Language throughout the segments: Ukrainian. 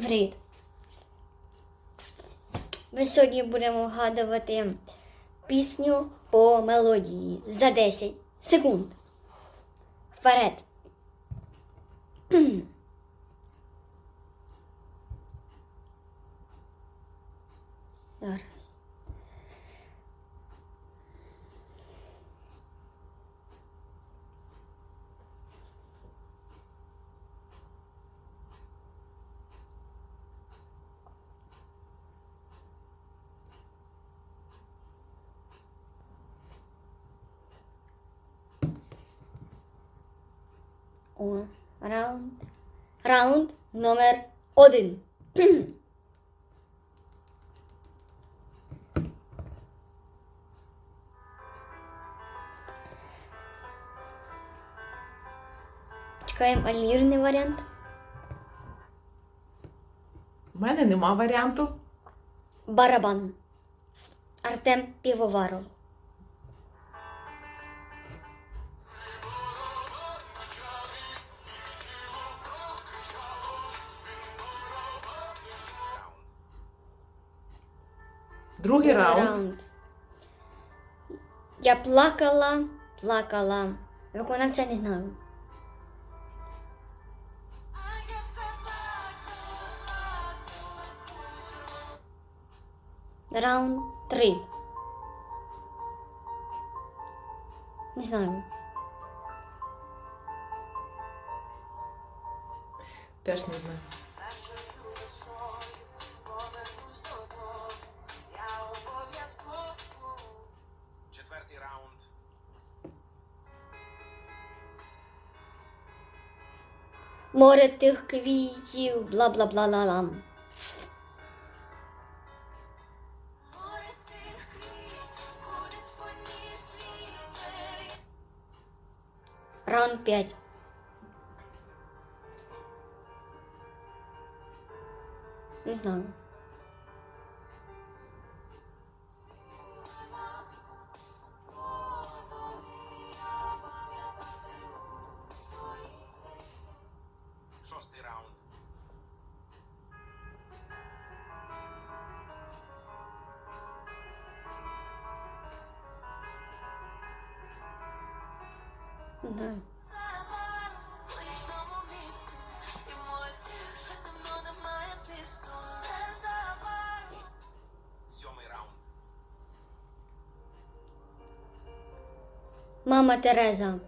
Привіт! Ми сьогодні будемо вгадувати пісню по мелодії за 10 секунд. Вперед! Зараз. Раунд. Раунд номер один. Чекаємо альмірний варіант. У мене нема варіанту. Барабан. Артем Півоваров. Другий раунд. Я плакала, плакала. Виконавця не знаю. Раунд три. Не знаю. Теж не знаю. Море тих квітів, бла бла бла ла лам. Раунд п'ять. Не знаю. Раунд. Мама Тереза.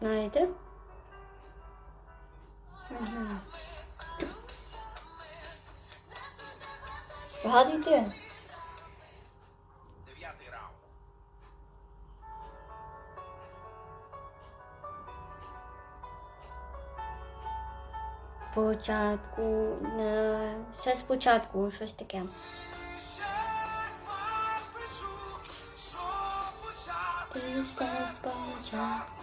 Знаєте? Вгадуйте. Дев'ятий раунд. Спочатку. е, Все спочатку, щось таке. Ти все спочатку.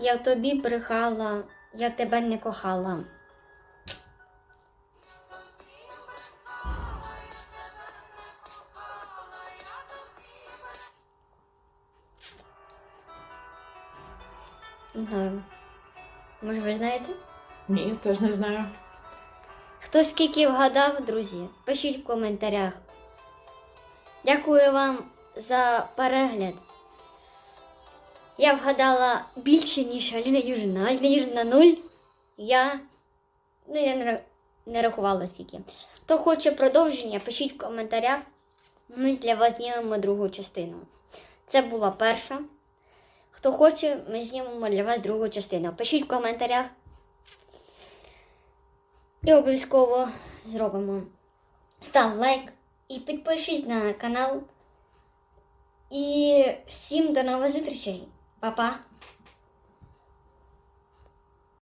Я тобі брехала, я тебе не кохала. Не знаю. Може, ви знаєте? Ні, теж не знаю. Хто скільки вгадав, друзі, пишіть в коментарях. Дякую вам за перегляд. Я вгадала більше, ніж Аліна Юрівна. Аліна Юрівна 0. Я. Ну, я не, ра- не рахувала стільки. Хто хоче продовження, пишіть в коментарях. Ми для вас знімемо другу частину. Це була перша. Хто хоче, ми знімемо для вас другу частину. Пишіть в коментарях. І обов'язково зробимо. Став лайк і підпишись на канал. І всім до нових зустрічей. 爸爸。